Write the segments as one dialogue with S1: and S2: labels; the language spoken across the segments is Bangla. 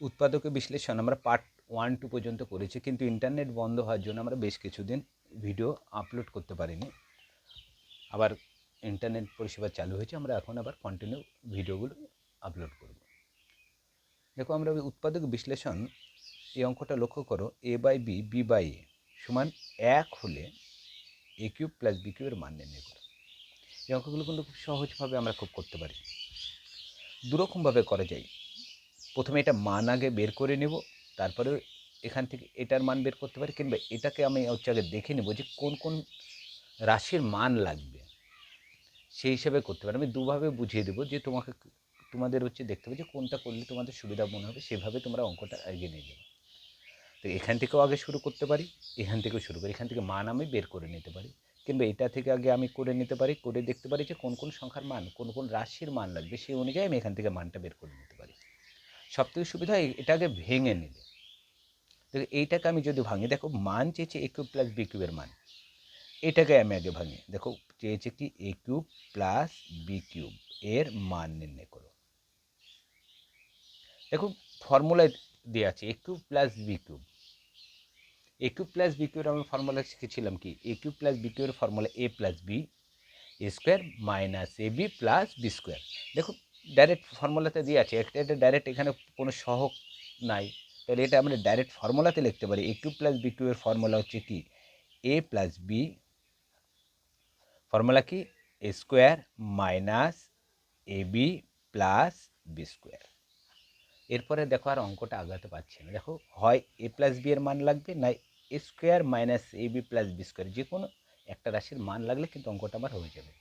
S1: উৎপাদকের বিশ্লেষণ আমরা পার্ট ওয়ান টু পর্যন্ত করেছি, কিন্তু ইন্টারনেট বন্ধ হওয়ার জন্য আমরা বেশ কিছুদিন ভিডিও আপলোড করতে পারিনি। আবার ইন্টারনেট পরিষেবা চালু হয়েছে, আমরা এখন আবার কন্টিনিউ ভিডিওগুলো আপলোড করব। দেখো, আমরা উৎপাদক বিশ্লেষণ এই অঙ্কটা লক্ষ্য করো A by B B by A সমান এক হলে এ কিউব প্লাস বি কিউবের মান নির্ণয় করো। এই অঙ্কগুলো কিন্তু খুব সহজভাবে আমরা খুব করতে পারি। দুরকমভাবে করা যায়। প্রথমে এটা মান আগে বের করে নেব তারপরে এখান থেকে এটার মান বের করতে পারি, কিংবা এটাকে আমি হচ্ছে আগে দেখে নেব যে কোন কোন রাশির মান লাগবে। সেই হিসাবে করতে পারি। আমি দুভাবে বুঝিয়ে দেবো যে তোমাকে তোমাদের হচ্ছে দেখতে হবে যে কোনটা করলে তোমাদের সুবিধা মনে হবে, সেভাবে তোমরা অঙ্কটা এগিয়ে নিয়ে যাবে তো এখান থেকেও আগে শুরু করতে পারি, এখান থেকেও শুরু করি, এখান থেকে মান আমি বের করে নিতে পারি, কিংবা এটা থেকে আগে আমি করে নিতে পারি, করে দেখতে পারি যে কোন কোন সংখ্যার মান, কোন কোন রাশির মান লাগবে, সেই অনুযায়ী আমি এখান থেকে মানটা বের করে নিতে পারি। সব থেকে সুবিধা হয় এটা আগে ভেঙে নিলে। দেখো এইটাকে আমি যদি ভাঙি, দেখো মান চেয়েছে এ কিউব প্লাস বি কিউবের মান। এটাকে আমি আগে ভাঙি। দেখো চেয়েছে কি A cube plus B cube এর মান নির্ণয় করো। দেখো ফর্মুলায় দেওয়া আছে A cube plus B cube A cube plus B কিউবের আমি ফর্মুলা শিখেছিলাম কি? এ কিউব প্লাস বি কিউবের formula A plus B square minus A B plus B square দেখো ডাইরেক্ট ফর্মুলাতে দিয়ে আছে এটা ডাইরেক্ট এখানে কোনো সহক নাই। তাহলে এটা আমরা ডাইরেক্ট ফর্মুলাতে লিখতে পারি এ কিউব প্লাস বি কিউবের ফর্মুলা হচ্ছে কি? এ প্লাস বি ফর্মুলা কি? A square minus A B plus B square এরপরে দেখো আর অঙ্কটা আগাতে পারছি না। দেখো, হয় এ প্লাস বি এর মান লাগবে, না A square minus A B plus B square যে কোনো একটা রাশির মান লাগলে কিন্তু অঙ্কটা আমার হয়ে যাবে।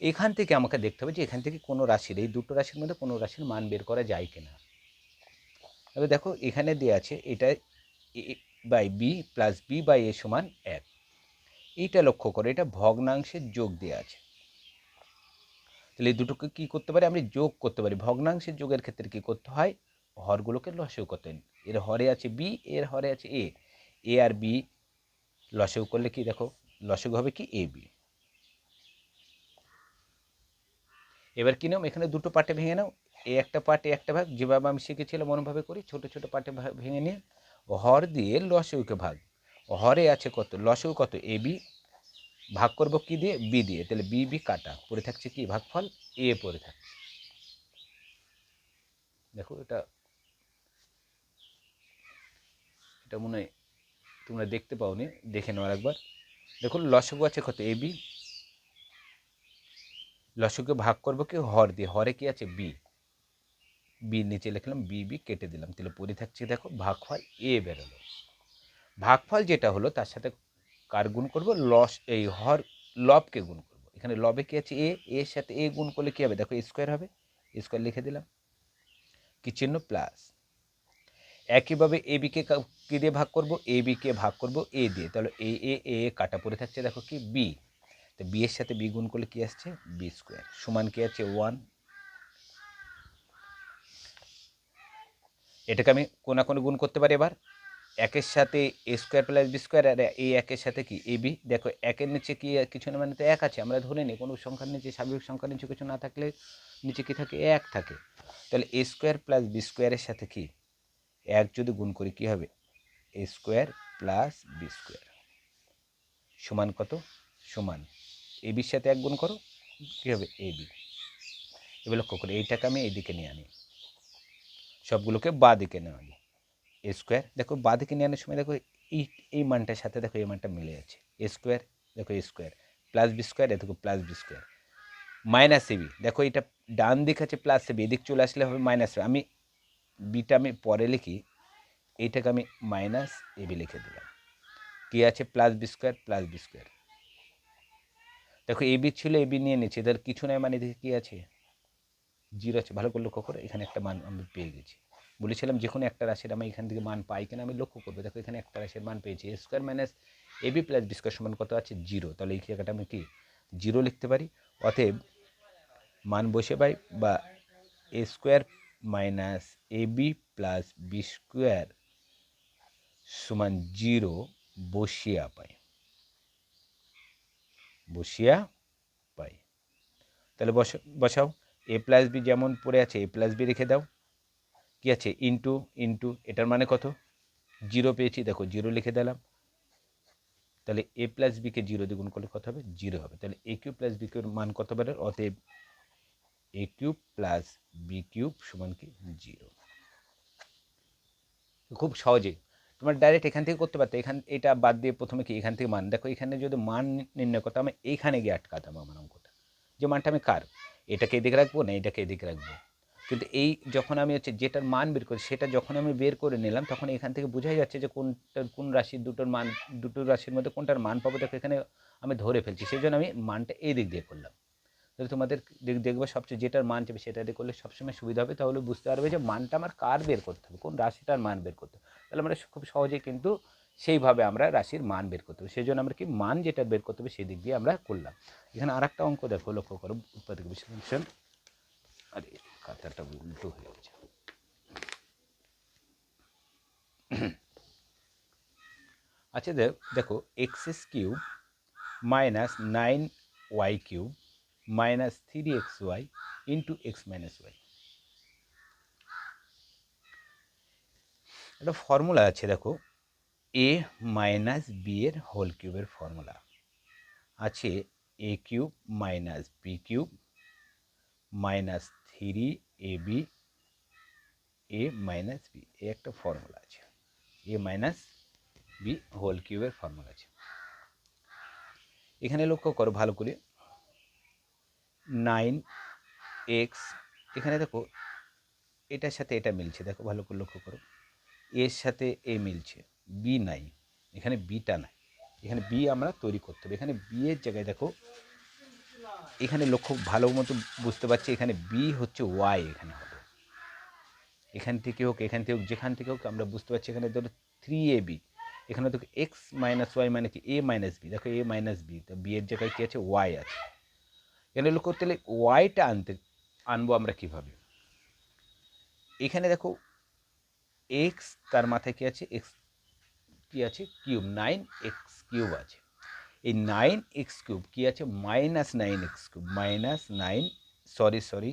S1: এখান থেকে আমাকে দেখতে হবে যে এখান থেকে কোনো রাশির, এই দুটো রাশির মধ্যে কোনো রাশির মান বের করা যায় কিনা। তবে দেখো, এখানে দেওয়া আছে এটা A by B plus B by A সমান এক। এইটা লক্ষ্য করো, এটা ভগ্নাংশের যোগ দেওয়া আছে। তাহলে এই দুটোকে কী করতে পারি? আমি যোগ করতে পারি। ভগ্নাংশের যোগের ক্ষেত্রে কী করতে হয়? হরগুলোকে লসেও করতে হয়। এর হরে আছে বি এর হরে আছে এ এ আর বি লসেও করলে কি দেখো? লসেও হবে কি? এ বি এবার কী নাও? এখানে দুটো পার্টে ভেঙে নাও। এ একটা পার্ট একটা ভাগ, যেভাবে আমি শিখেছিলাম অনুভাবে করি, ছোট ছোট পার্টে ভেঙে নিয়ে। হর দিয়ে লসেউকে ভাগ। হরে আছে কত? লসেও কত? A, B. ভাগ করব কি দিয়ে? বি দিয়ে। তাহলে বি বি কাটা। পড়ে থাকছে কি? ভাগফল এ পড়ে থাকছে। দেখো এটা এটা মনে হয় তোমরা দেখতে পাওনি। দেখে নেওয়ার একবার দেখুন লসগু আছে কত? A, B. লসকে ভাগ করব কি? হর দিয়ে। হরে কি আছে? বি। বি নিচে লিখলাম, বি বি, কেটে দিলাম। তাহলে পরে থাকছে দেখো, ভাগফল এ বেরোলো। ভাগফল যেটা হলো, তার সাথে কার গুণ করব? লস, এই হর, লবকে গুণ করব। এখানে লবে কি আছে? এ, এর সাথে এ গুণ করলে কী হবে? দেখো স্কোয়ার হবে। স্কোয়ার লিখে দিলাম। কি চিহ্ন? প্লাস। একইভাবে এ বিকে কী দিয়ে ভাগ করব? এ বিকে ভাগ করব? এ দিয়ে। তাহলে এ এ এ কাটা পড়ে থাকছে দেখো কি? বি। তো বি এর সাথে বি গুণ করলে কী আসছে? B square. সমান কি আছে? ওয়ান। এটাকে আমি কোনা কোনো গুণ করতে পারি এবার। একের সাথে A square plus B square আর এই একের সাথে কি? A, B. দেখো, একের নিচে কি কিছু না মানে তো এক আছে। আমরা ধরে নিই কোনো সংখ্যার নিচে স্বাভাবিক সংখ্যার নিচে কিছু না থাকলে নিচে কি থাকে? এক থাকে। তাহলে এ স্কোয়ার প্লাস বি স্কোয়ারের সাথে কি? এক যদি গুণ করি কী হবে? A square plus B square. সমান কত? সমান। এ বির সাথে এক গুণ করো, কী হবে? এ বি এবার লক্ষ্য করে, এইটাকে আমি এইদিকে নিয়ে আনি। সবগুলোকে বা দিকে নেওয়া আনি এ স্কোয়ার দেখো বা দিকে নিয়ে আনার সময় দেখো এই এই মানটার সাথে দেখো এই মানটা মিলে যাচ্ছে। এ স্কোয়ার দেখো A square plus B square দেখো plus B square minus A B দেখো এটা ডান দিক আছে প্লাস এ বি এদিক চলে আসলে হবে মাইনাস আমি বিটা আমি পরে লিখি, এইটাকে আমি মাইনাস এ বি লিখে দিলাম। কী আছে? Plus B square plus B square দেখো এ বি ছিল এ বি নিয়ে নিচ্ছে। এদের কিছু নয় মানে দেখে কী আছে? জিরো আছে। ভালো করে লক্ষ্য করে, এখানে একটা মান আমি পেয়ে গেছি। বলেছিলাম যে কোনো একটা রাশির আমি এখান থেকে মান পাই কিনা আমি লক্ষ্য করব। দেখো এখানে একটা রাশির মান পেয়েছি। A square minus A B plus B square সমান কত আছে? জিরো। তাহলে এই জায়গাটা আমি কি? জিরো লিখতে পারি। অতএব মান বসে পাই বা A square minus A B plus B square সমান জিরো বসিয়া পাই। বসিয়া পাই। তাহলে বস, বসাও। এ প্লাস বি যেমন পড়ে আছে এ প্লাস বি রেখে দাও। কী আছে? ইন্টু ইন্টু এটার মানে কত? জিরো পেয়েছি, দেখো জিরো লিখে দিলাম। তাহলে এ প্লাস বিকে জিরো দ্বিগুণ করলে কত হবে? জিরো হবে। তাহলে এ কিউব প্লাস বি কিউর মান কত পারে অতএব A cube plus B cube সমান কি? জিরো খুব সহজে তোমার ডাইরেক্ট এখান থেকে করতে পারতো। এখান, এটা বাদ দিয়ে প্রথমে কি? এখান থেকে মান। দেখো, এখানে যদি মান নির্ণয় করতাম আমি এইখানে গিয়ে আটকাতাম আমার অঙ্কটা। যে মানটা আমি কার? এটাকে এদিকে রাখব না এটাকে এদিকে রাখব? কিন্তু এই যখন আমি হচ্ছে যেটার মান বের করি, সেটা যখন আমি বের করে নিলাম, তখন এখান থেকে বোঝাই যাচ্ছে যে কোনটার, কোন রাশির দুটোর মান, দুটো রাশির মধ্যে কোনটার মান পাবো, দেখো এখানে আমি ধরে ফেলছি। সেই জন্য আমি মানটা এই দিক দিয়ে করলাম। তাহলে তোমাদের দেখ- দেখবে সবচেয়ে যেটার মান চাবে সেটা দিয়ে করলে সবসময় সুবিধা হবে। তাহলে বুঝতে পারবে যে মানটা আমার কার বের করতে হবে? কোন রাশিটার মান বের করতে হবে? তাহলে আমরা খুব সহজেই কিন্তু সেইভাবে আমরা রাশির মান বের করতে হবে সেই জন্য আমরা কি মান যেটা বের করতে হবে সেই দিক দিয়ে আমরা করলাম। এখানে আর একটা অঙ্ক দেখো, লক্ষ্য করো, উৎপাদক বিশ্লেষণ। আরে খাতাটা উল্টো হয়ে গেছে। আচ্ছা দেখ, দেখো, X S cube minus nine Y cube minus three X Y into X minus Y. একটা ফর্মুলা আছে, দেখো। এ মাইনাস বি এর হোল কিউবের ফর্মুলা। আছে A cube minus B cube minus three A B A minus B A একটা ফর্মুলা আছে। এ মাইনাস বি হোল কিউবের ফর্মুলা আছে। এখানে লক্ষ্য করো ভালো করে। নাইন এক্স এখানে দেখো, এটার সাথে এটা মিলছে। দেখো, ভালো করে লক্ষ্য করো। এর সাথে এ মিলছে। বি নাই। এখানে বিটা নাই। এখানে বি আমরা তৈরি করতে হবে। এখানে বি এর জায়গায় দেখো, এখানে লক্ষ্য ভালো মতো বুঝতে পারছি, এখানে বি হচ্ছে ওয়াই এখানে হবে। এখান থেকে হোক, এখান থেকে হোক, যেখান থেকে হোক আমরা বুঝতে পারছি এখানে ধরো থ্রি এ বি এখানে দেখো এক্স মাইনাস ওয়াই মানে কি? এ মাইনাস বি দেখো এ মাইনাস বি তো বি এর জায়গায় কী আছে? ওয়াই আছে। এখানে লক্ষ্য করতে গেলে ওয়াইটা আনতে, আনব আমরা কীভাবে? এখানে দেখো এক্স তার মাথায় কী আছে? এক্স কী আছে? কিউব নাইন এক্স কিউব আছে। এই নাইন এক্স কিউব কী আছে? Minus nine X cube minus nine sorry sorry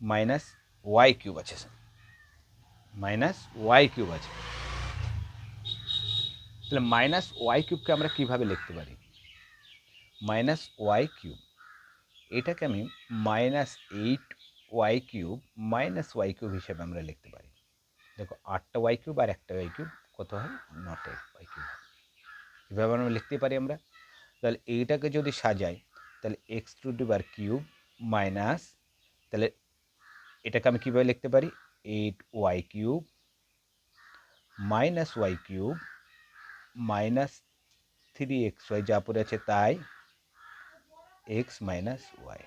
S1: minus Y cube আছে মাইনাস ওয়াই কিউব আছে। তাহলে মাইনাস ওয়াই কিউবকে আমরা কীভাবে লিখতে পারি? মাইনাস ওয়াই কিউব এটাকে আমি minus eight Y cube minus Y cube হিসেবে আমরা লিখতে পারি। দেখো আটটা ওয়াই কিউব আর একটা ওয়াই কিউব কত হয়? নটা ওয়াই কিউব এভাবে আমরা লিখতে পারি আমরা। তাহলে এইটাকে যদি সাজাই, তাহলে X to the bar cube minus তাহলে এটাকে আমি কীভাবে লিখতে পারি? Eight Y cube minus Y cube minus three X Y যা পড়ে আছে তাই এক্স মাইনাস ওয়াই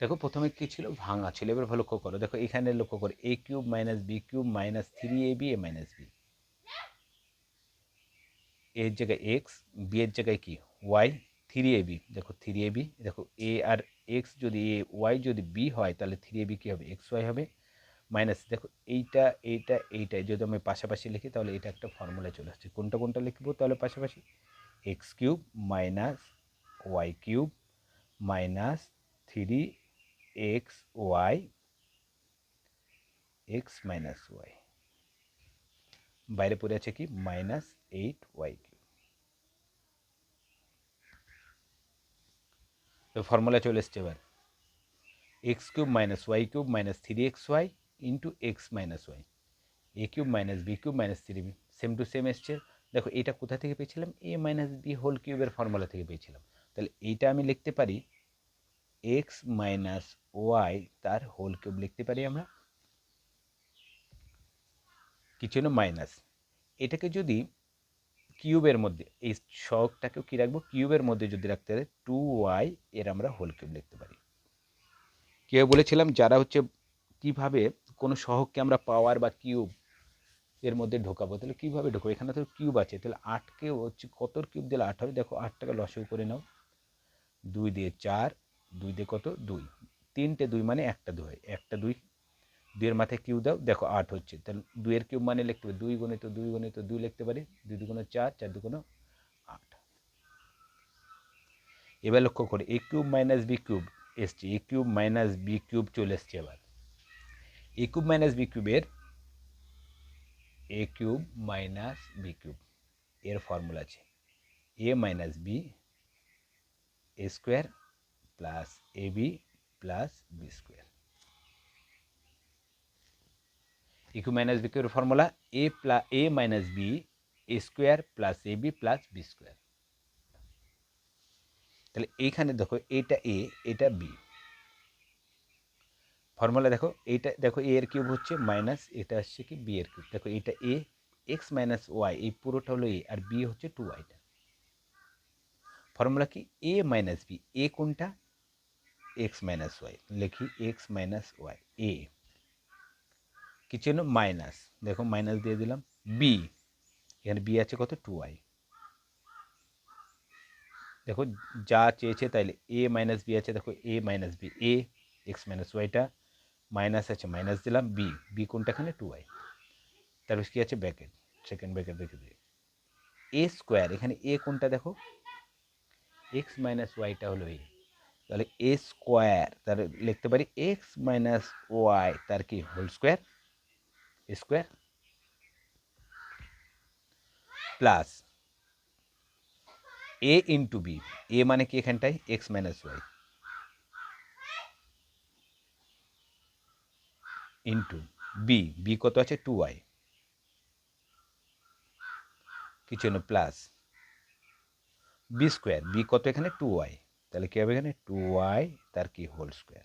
S1: দেখো প্রথমে কী ছিল? ভাঙা ছিল। এবার লক্ষ্য করো। দেখো এখানে লক্ষ্য করো। A cube minus B cube minus three A B A minus B এর জায়গায় এক্স বি এর জায়গায় কি? ওয়াই থ্রি এ বি দেখো থ্রি এ বি দেখো এ আর এক্স যদি এ ওয়াই যদি বি হয়, তাহলে থ্রি এ বি কী হবে? এক্স ওয়াই হবে। মাইনাস দেখো এইটা এইটা, এইটাই। যদি আমি পাশাপাশি লিখি, তাহলে এটা একটা ফর্মুলা চলে আসছে। কোনটা কোনটা লিখব তাহলে পাশাপাশি? X cube minus Y cube minus three X Y X minus Y বাইরে পড়ে আছে কি? মাইনাস এইট ওয়াই কিউব তো ফর্মুলা চলে এসছে এবার। X cube minus Y cube minus three X Y into X minus Y A cube minus B cube minus three B same to same এসছে। দেখো, এটা কোথা থেকে পেয়েছিলাম? এ মাইনাস বি হোল কিউবের ফর্মুলা থেকে পেয়েছিলাম। তাহলে এইটা আমি লিখতে পারি এক্স মাইনাস ওয়াই তার হোল কিউব লিখতে পারি আমরা। কিছু না মাইনাস এটাকে যদি কিউবের মধ্যে, এই শখটাকেও কী রাখব? কিউবের মধ্যে যদি রাখতে পারি টু ওয়াই এর আমরা হোল কিউব লিখতে পারি। কেউ বলেছিলাম যারা হচ্ছে কীভাবে কোনো সহগকে আমরা পাওয়ার বা কিউব এর মধ্যে ঢোকাবো, তাহলে কীভাবে ঢোকাবো? এখানে তো কিউব আছে, তাহলে আটকে হচ্ছে কতর কিউব দিলে আট হবে দেখো আটটাকে লসেও করে নাও। দুই দিয়ে চার দুই দিয়ে কত? দুই। তিনটে দুই মানে একটা দুই একটা দুই। দুইয়ের মাথায় কিউ দাও, দেখো আট হচ্ছে। তাহলে দুইয়ের কিউব মানে লিখতে পারি দুই গুণিত দুই গুণিত, দুই লিখতে পারি। দুই দুগুণ চার চার দুগুণ আট। এবার লক্ষ্য করি, A cube minus B cube এসছে। A cube minus B cube চলে এসছে এবার। এ কিউব মাইনাস বি কিউবের A cube minus B cube. এর ফর্মুলা আছে। A minus B A square plus A B plus B square cube minus B কিউবের formula A plus A minus B A square plus A B plus B square তাহলে এইখানে দেখো, এটা এ এটা বি ফর্মুলা দেখো এইটা দেখো এ এর কিউব হচ্ছে মাইনাস এটা আসছে কি বি এর কিউব দেখো এটা এ এক্স মাইনাস ওয়াই এই পুরোটা হলো এ আর বি হচ্ছে টু। ওয়াইটা ফর্মুলা কি? এ মাইনাস বি এ কোনটা? এক্স মাইনাস ওয়াই লিখি এক্স মাইনাস ওয়াই এ কি চিহ্ন মাইনাস দেখো মাইনাস দিয়ে দিলাম বি এখানে বি আছে কত? টু ওয়াই দেখো যা চেয়েছে তাইলে এ মাইনাস বি আছে, দেখো A minus B A X minus ওয়াইটা minus আছে মাইনাস দিলাম বি বি কোনটা এখানে? টু ওয়াই তারপর কী আছে? ব্যাকেট সেকেন্ড ব্যাকেট রেখে দিই এ স্কোয়ার এখানে এ কোনটা দেখো? এক্স মাইনাস ওয়াইটা হলো এ তাহলে এ স্কোয়ার তার লিখতে পারি এক্স মাইনাস ওয়াই তার কি? Whole square square plus A into B A মানে কি এখানটায়? X minus Y into B B কত আছে? টু ওয়াই কিছু প্লাস বি স্কোয়ার বি কত এখানে? টু ওয়াই তাহলে কী হবে এখানে? টু ওয়াই তার কি? Whole square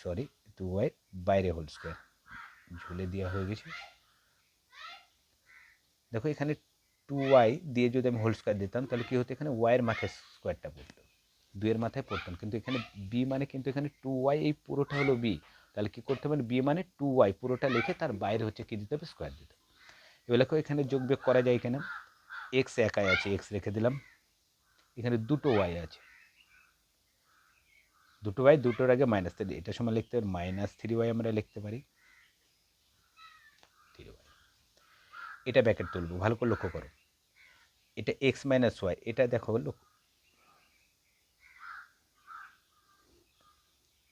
S1: sorry two Y বাইরে হোল স্কোয়ার ঝুলে দেওয়া হয়ে গেছে। দেখো এখানে টু ওয়াই দিয়ে যদি আমি হোল স্কোয়ার দিতাম, তাহলে কী হতো? এখানে ওয়াইয়ের মাথায় স্কোয়ারটা পড়তো। দুয়ের মাথায় পড়তাম। কিন্তু এখানে বি মানে কিন্তু এখানে টু ওয়াই এই পুরোটা হলো বি তাহলে কী করতে হবে? বি মানে টু ওয়াই পুরোটা লিখে তার বাইরে হচ্ছে কী দিতে হবে? স্কোয়ার দিতে হবে। এবার দেখো এখানে যোগ বিয়োগ করা যায় এখানে। এক্স একাই আছে এক্স রেখে দিলাম। এখানে দুটো ওয়াই আছে। দুটো ওয়াই দুটোর আগে মাইনাস থ্রি এটার সময় লিখতে পারি মাইনাস থ্রি ওয়াই আমরা লিখতে পারি। থ্রি ওয়াই এটা ব্যাকেট তুলবো, ভালো করে লক্ষ্য করো। এটা এক্স মাইনাস ওয়াই এটা দেখো লক্ষ্য।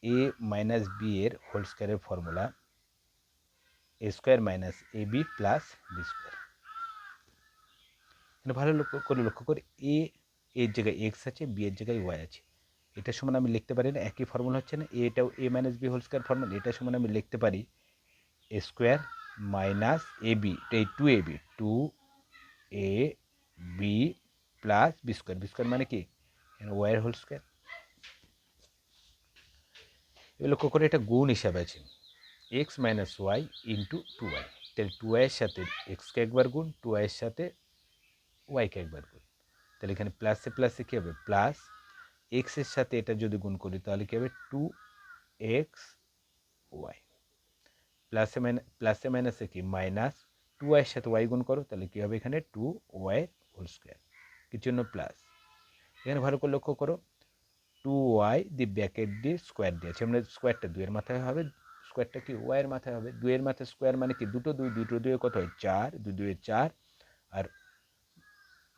S1: এ মাইনাস বি এর হোল স্কোয়ারের formula A square minus A B plus B square ভালো লক্ষ্য করে লক্ষ্য করে এ এর জায়গায় এক্স আছে বি এর জায়গায় ওয়াই আছে। এটার সমান আমি লিখতে পারি না, একই ফর্মুলা হচ্ছে না। এটাও A minus B whole square formula এটার সমান আমি লিখতে পারি A square minus A B এই two A B two A B plus B square B square মানে কি? ওয়াইয়ের হোল স্কোয়ার এবার লক্ষ্য করে এটা গুণ হিসাবে আছে। X minus Y into two Y তাহলে টু ওয়াইয়ের সাথে এক্সকে একবার গুণ টু ওয়াইয়ের সাথে ওয়াইকে একবার গুণ। তাহলে এখানে প্লাসে প্লাসে কী হবে? প্লাস এক্সের সাথে এটা যদি গুণ করি, তাহলে কী হবে? টু এক্স ওয়াই প্লাসে মাইনাস প্লাসে মাইনাসে কি? মাইনাস টু ওয়াইয়ের সাথে ওয়াই গুণ করো, তাহলে কী হবে এখানে? টু ওয়াই হোল স্কোয়ার কিছু জন্য প্লাস এখানে ভালো করে লক্ষ্য করো। টু ওয়াই দি ব্যাকেট দিয়ে স্কোয়ার দিয়েছে। আমরা স্কোয়ারটা দুইয়ের মাথায় হবে। স্কোয়ারটা কি? ওয়াইয়ের মাথায় হবে। দুইয়ের মাথায় স্কোয়ার মানে কি? দুটো দুই, দুটো দুয়ে কত হয়? চার। দুই দুয়ে চার। আর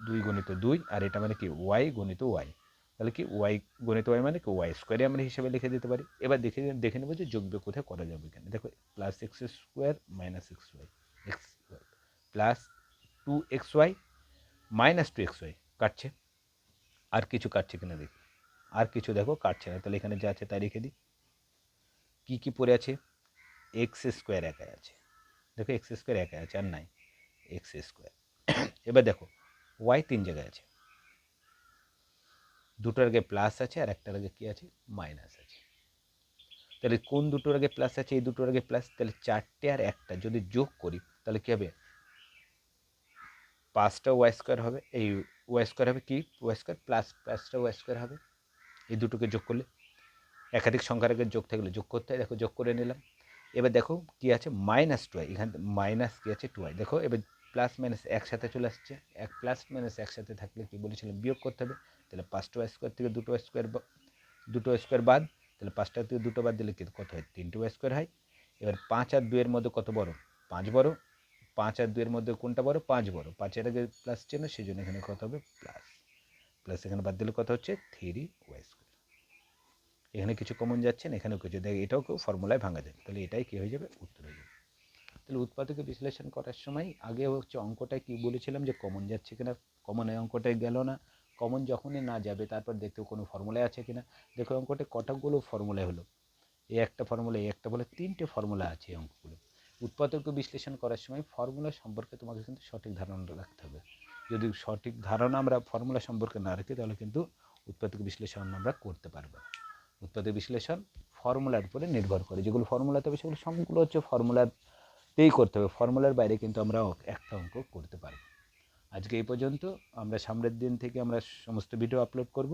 S1: দুই গণিত দুই, আর এটা মানে কি? ওয়াই গণিত ওয়াই তাহলে কি? ওয়াই গণিত ওয়াই মানে কি? ওয়াই স্কোয়ারে আমরা হিসাবে লিখে দিতে পারি। এবার দেখে দেখে নেব যে যোগ বিয়োগ কোথায় করা যাবে এখানে। দেখো plus X square minus X Y X plus two X Y minus two X Y কাটছে। আর কিছু কাটছে কিনা দেখি। আর কিছু দেখো, কাটছে না। তাহলে এখানে যা আছে তাই রেখে দিই। কী কী পড়ে আছে? এক্স স্কোয়ার একাই আছে। দেখো এক্স স্কোয়ার একাই আছে, আর নাই। এক্স স্কোয়ার এবার দেখো ওয়াই তিন জায়গায় আছে। দুটোর আগে প্লাস আছে আর একটার আগে কী আছে? মাইনাস আছে। তাহলে কোন দুটোর আগে প্লাস আছে, এই দুটোর আগে প্লাস তাহলে চারটে আর একটা যদি যোগ করি, তাহলে কী হবে? পাঁচটা ওয়াই স্কোয়ার হবে, এই ওয়াই স্কোয়ার হবে কি? ওয়াই স্কোয়ার প্লাস পাঁচটা ওয়াই স্কোয়ার হবে। এই দুটোকে যোগ করলে, একাধিক সংখ্যার আগে যোগ থাকলে যোগ করতে হয়। দেখো যোগ করে নিলাম। এবার দেখো কি আছে? মাইনাস টু এখান মাইনাস কী আছে? টু দেখো, এবার প্লাস মাইনাস একসাথে চলে আসছে। এক প্লাস মাইনাস একসাথে থাকলে কি বলেছিলাম? বিয়োগ করতে হবে। তাহলে পাঁচটা ওয়াই স্কোয়ার থেকে দুটো স্কোয়ার দুটো স্কোয়ার বাদ, তাহলে পাঁচটা থেকে দুটো বাদ দিলে কি কত হয়? তিনটে স্কোয়ার হয়। এবার পাঁচ আর দুইয়ের মধ্যে কত বড়? পাঁচ বড়। পাঁচ আর দুইয়ের মধ্যে কোনটা বড়? পাঁচ বড়। পাঁচের আগে প্লাস চেন সেই জন্য এখানে কত হবে? প্লাস প্লাস এখানে বাদ দিলে কত হচ্ছে? থ্রি ওয়াই স্কোয়ার এখানে কিছু কমন যাচ্ছে না, এখানেও কিছু। দেখ, এটাও কেউ ফর্মুলায় ভাঙা যায় তাহলে এটাই কী হয়ে যাবে? উত্তর হয়ে যাবে। তাহলে উৎপাদকে বিশ্লেষণ করার সময় আগে হচ্ছে অঙ্কটায় কী বলেছিলাম যে কমন যাচ্ছে কিনা? কমন এই অঙ্কটায় গেল না। কমন যখনই না যাবে, তারপর দেখতে কোনো ফর্মুলায় আছে কিনা? দেখো অঙ্কটা কটাগুলো ফর্মুলায় হলো? এই একটা ফর্মুলা এই একটা বলে তিনটে ফর্মুলা আছে এই অঙ্কগুলো। উৎপাদক বিশ্লেষণ করার সময় ফর্মুলা সম্পর্কে তোমাকে কিন্তু সঠিক ধারণা রাখতে হবে। যদি সঠিক ধারণা আমরা ফর্মুলা সম্পর্কে না রাখি, তাহলে কিন্তু উৎপাদক বিশ্লেষণ আমরা করতে পারব উৎপাদক বিশ্লেষণ ফর্মুলার উপরে নির্ভর করে। যেগুলো ফর্মুলাতে হবে, সেগুলো সবগুলো হচ্ছে ফর্মুলাতেই করতে হবে। ফর্মুলার বাইরে কিন্তু আমরা একটা অঙ্ক করতে পারব। আজকে এই পর্যন্ত। আমরা সামনের দিন থেকে আমরা সমস্ত ভিডিও আপলোড করব।